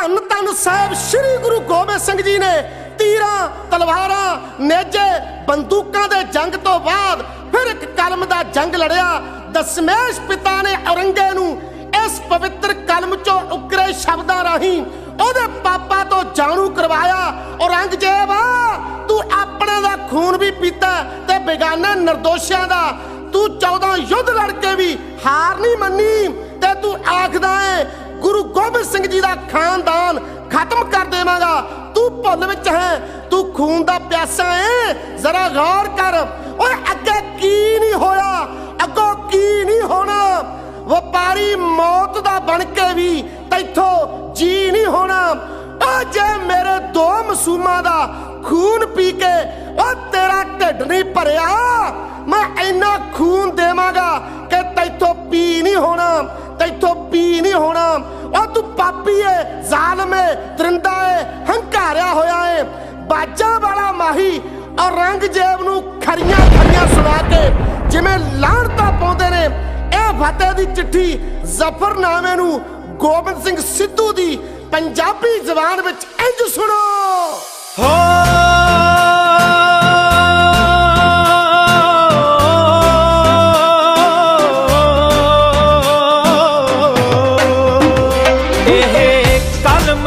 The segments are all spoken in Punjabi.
ਧੰਨ ਧੰਨ ਸਾਹਿਬ ਸ੍ਰੀ ਗੁਰੂ ਗੋਬਿੰਦ ਸਿੰਘ ਜੀ ਨੇ ਤੀਰਾਂ, ਤਲਵਾਰਾਂ ਨੇਜੇ ਬੰਦੂਕਾਂ ਦੇ ਜੰਗ ਤੋਂ ਬਾਅਦ ਫਿਰ ਇੱਕ ਕਲਮ ਦਾ ਜੰਗ ਲੜਿਆ। ਦਸ਼ਮੇਸ਼ ਪਿਤਾ ਨੇ ਔਰੰਗੇ ਨੂੰ ਇਸ ਪਵਿੱਤਰ ਕਲਮ ਚੋਂ ਉਕਰੇ ਸ਼ਬਦਾਂ ਰਾਹੀਂ ਉਹਦੇ ਪਾਪਾ ਤੋਂ ਜਾਣੂ ਕਰਵਾਇਆ। ਔਰੰਗਜ਼ੇਬ, ਤੂੰ ਆਪਣੇ ਦਾ ਖੂਨ ਵੀ ਪੀਤਾ ਤੇ ਬੇਗਾਨਾ ਨਿਰਦੋਸ਼ਿਆਂ ਦਾ। ਤੂੰ 14 ਯੁੱਧ ਲੜ ਕੇ ਵੀ ਹਾਰ ਨਹੀਂ ਮੰਨੀ ਤੇ ਤੂੰ ਆਖਦਾ ਏ ਗੁਰੂ ਗੋਬਿੰਦ ਸਿੰਘ ਜੀ ਦਾ ਖਾਨਦਾਨ ਖਤਮ ਕਰ ਦੇਵਾਂਗਾ। ਤੂੰ ਭੁੱਲ ਵਿੱਚ ਹੈ, ਤੂੰ ਖੂਨ ਦਾ ਪਿਆਸਾ ਏ। ਜ਼ਰਾ ਗੌਰ ਕਰ, ਓਏ ਅੱਗੇ ਕੀ ਨਹੀਂ ਹੋਇਆ? ਅੱਗੋਂ ਕੀ ਨਹੀਂ ਹੋਣਾ? ਵਪਾਰੀ ਮੌਤ ਦਾ ਬਣ ਕੇ ਵੀ ਤੈਥੋਂ ਜੀ ਨਹੀਂ ਹੋਣਾ। ਓ ਜੇ ਮੇਰੇ ਦੋ ਮਸੂਮਾਂ ਦਾ ਖੂਨ ਪੀ ਕੇ ਓ ਤੇਰਾ ਢਿੱਡ ਨਹੀਂ ਭਰਿਆ, ਮੈਂ ਇੰਨਾ ਖੂਨ ਦੇਵਾਂਗਾ ਕਿ ਤੈਥੋਂ ਪੀ ਨਹੀਂ ਹੋਣਾ। ਤੈਥੋਂ ਪੀ ਨਹੀਂ ਹੋਣਾ। ਓ ਤੂੰ ਪਾਪੀ ਏ, ਜ਼ਾਲਮ ਏ ਦਰਿੰਦਾ ਏ, ਹੰਕਾਰਿਆ ਹੋਇਆ ਏ। ਬਾਜਾ ਵਾਲਾ ਮਾਹੀ ਔਰੰਗਜ਼ੇਬ ਨੂੰ ਖਰੀਆਂ ਖਰੀਆਂ ਸੁਣਾ ਕੇ ਜਿਵੇਂ ਲਾਹਣਤਾ ਪਾਉਂਦੇ ਨੇ। ਇਹ ਫਤਿਹ ਦੀ ਚਿੱਠੀ ਜ਼ਫਰਨਾਮੇ ਨੂੰ ਗੋਬਿੰਦ ਸਿੰਘ ਸਿੱਧੂ ਦੀ ਪੰਜਾਬੀ ਜ਼ਬਾਨ ਵਿੱਚ ਇੰਜ ਸੁਣੋ। ਹੋ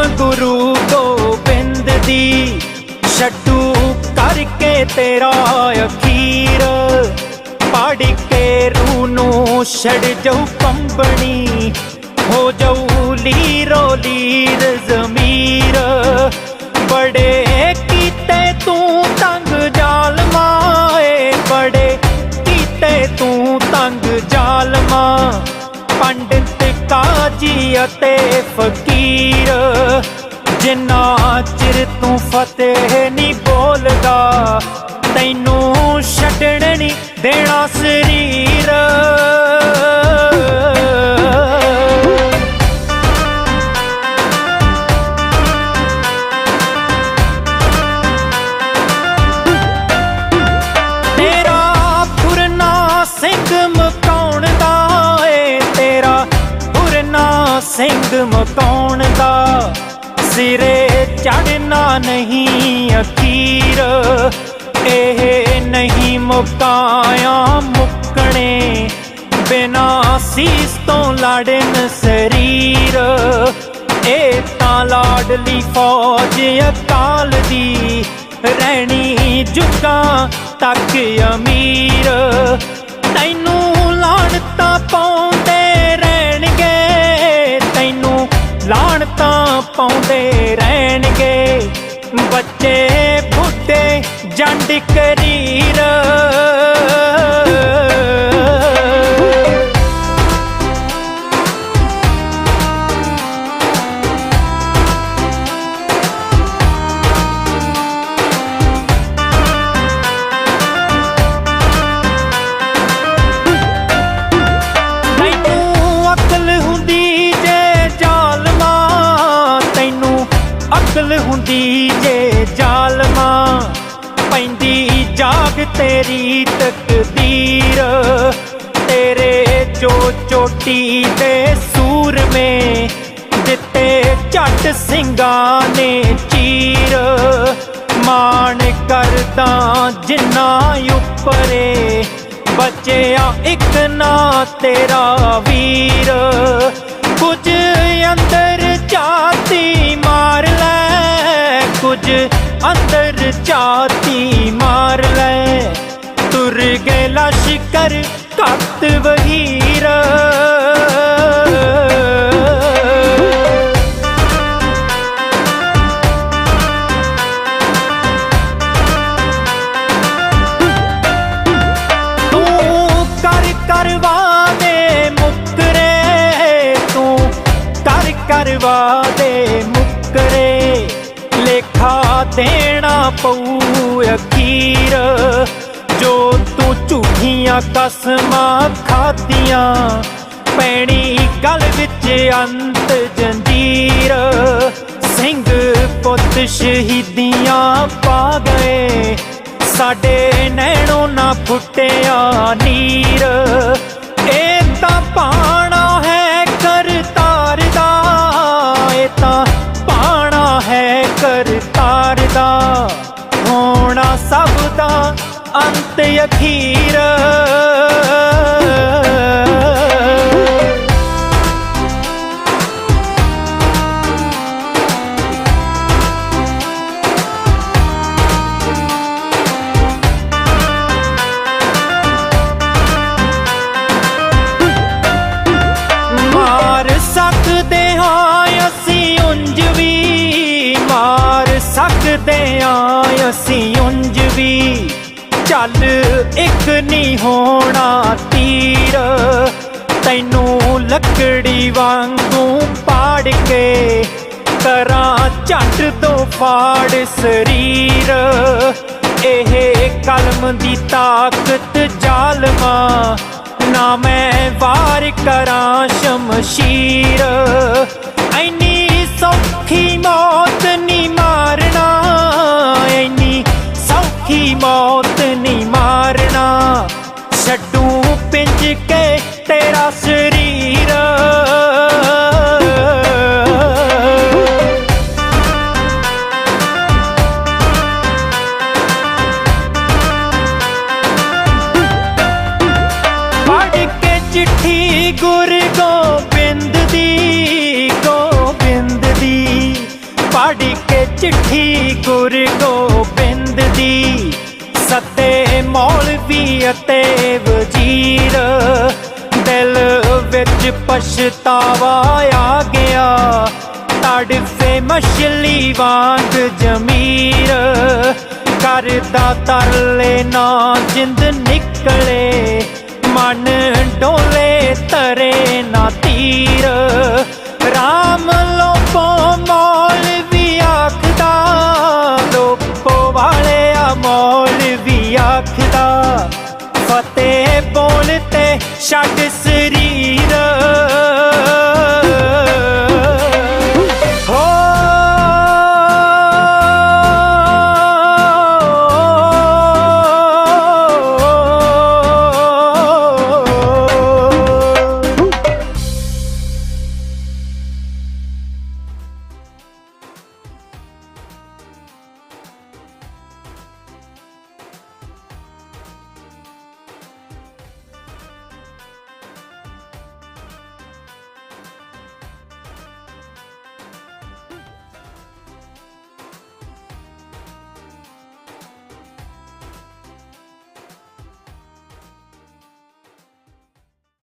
ਗੁਰੂ ਗੋਬਿੰਦ ਦੀ। ਛੱਡੂ ਕਰਕੇ ਤੇਰਾ ਅਖੀਰ। ਪੜ ਕੇ ਰੂ ਨੂੰ ਛੜ ਜਾਉ ਕੰਬਣੀ। ਹੋ ਜਾਊ ਲੀਰੋ ਲੀਰ ਜ਼ਮੀਰ। ਬੜੇ ਕੀਤੇ ਤੂੰ ਤੰਗ ਜ਼ਾਲਮਾਂ ਏ। ਬੜੇ ਕੀਤੇ ਤੂੰ ਤੰਗ ਜ਼ਾਲਮਾਂ। ਪੰਡਿਤ ਕਾਜੀ ਅਤੇ ਫਕੀਰ ਜਿੰਨਾ ਚਿਰ ਤੂੰ ਫਤਿਹ ਨਹੀਂ ਬੋਲਦਾ ਤੈਨੂੰ ਛੱਡਣ ਨਹੀਂ ਦੇਣਾ ਸਰੀਰ। ਸਿੰਘ ਮਕਾਉਣ ਦਾ ਸਿਰੇ ਚੜਨਾ ਨਹੀਂ ਅਖੀਰ। ਇਹ ਨਹੀਂ ਮੁਕਾਇਆ ਮੁੱਕਣੇ ਬਿਨਾ ਸੀਸ ਤੋਂ ਲੜਨ ਸਰੀਰ। ਇਹ ਤਾਂ ਲਾਡਲੀ ਫੌਜ ਅਕਾਲ ਦੀ ਰਹਿਣੀ ਜੁਗਾਂ ਤੱਕ ਅਮੀਰ। ਲਾਣ ਤਾਂ ਪਾਉਂਦੇ ਰਹਿਣਗੇ। ਬੱਚੇ ਬੁੱਢੇ ਜੰਡ ਕਰੀਰ। ਤੇਰੀ ਤਕਦੀਰ, ਤੇਰੇ ਜੋ ਚੋਟੀ ਦੇ ਸੂਰਮੇ ਦਿੱਤੇ ਝੱਟ ਸਿੰਘਾਂ ਨੇ ਚੀਰ। ਮਾਣ ਕਰਦਾ ਜਿੰਨਾ ਉੱਪਰੇ ਬਚਿਆ ਇੱਕ ਨਾ ਤੇਰਾ ਵੀਰ। ਕਰਵਾ ਦੇ ਮੁਕਰੇ। ਲੇਖਾ ਦੇਣਾ ਪਊ ਅਖੀਰ। ਜੋ ਤੂੰ ਝੂਠੀਆਂ ਕਸਮਾਂ ਖਾਦੀਆਂ ਪੈਣੀ ਗਲ ਵਿੱਚ ਅੰਤ ਜੰਜੀਰ। ਸਿੰਘ ਪੁੱਤ ਸ਼ਹੀਦੀਆਂ ਪਾ ਗਏ, ਸਾਡੇ ਨੈਣੋਂ ਨਾ ਫੁੱਟਿਆ ਨੀਰ। ਇਹ ਤਾਂ ਪਾਣਾ ਹੈ ਅੰਤ ਅਖੀਰ। ਮਾਰ ਸਕਦੇ ਹਾਂ ਚੱਲ ਇੱਕ ਨਹੀਂ ਹੋਣਾ ਤੀਰ। ਤੈਨੂੰ ਲੱਕੜੀ ਵਾਂਗੂ ਪਾੜ ਕੇ ਕਰਾਂ ਝੱਟ ਤੋਂ ਫਾੜ ਸਰੀਰ। ਇਹ ਕਲਮ ਦੀ ਤਾਕਤ ਜ਼ਾਲਮਾ ਨਾ ਮੈਂ ਵਾਰ ਕਰਾਂ ਸ਼ਮਸ਼ੀਰ। ਐਨੀ ਸੌਖੀ ਮੌਤ ਨਹੀਂ ਮਾਰਨਾ, ਐਨੀ ਸੌਖੀ ਮੌਤ ਨਹੀਂ ਮਾਰਨਾ ਛੱਡੂ ਪਿੰਜ ਅਤੇ ਵਜ਼ੀਰ ਦਿਲ ਵਿੱਚ ਪਛਤਾਵਾ ਆ ਗਿਆ। ਤੜਫੇ ਮਛਲੀ ਵਾਂਗ ਜਮੀਰ। ਕਰਦਾ ਤਰਲੇ ਨਾ ਜਿੰਦ ਨਿਕਲੇ। ਮਨ ਡੋਲੇ ਤਰੇ ਨਾ ਤੀਰ। şarkısı.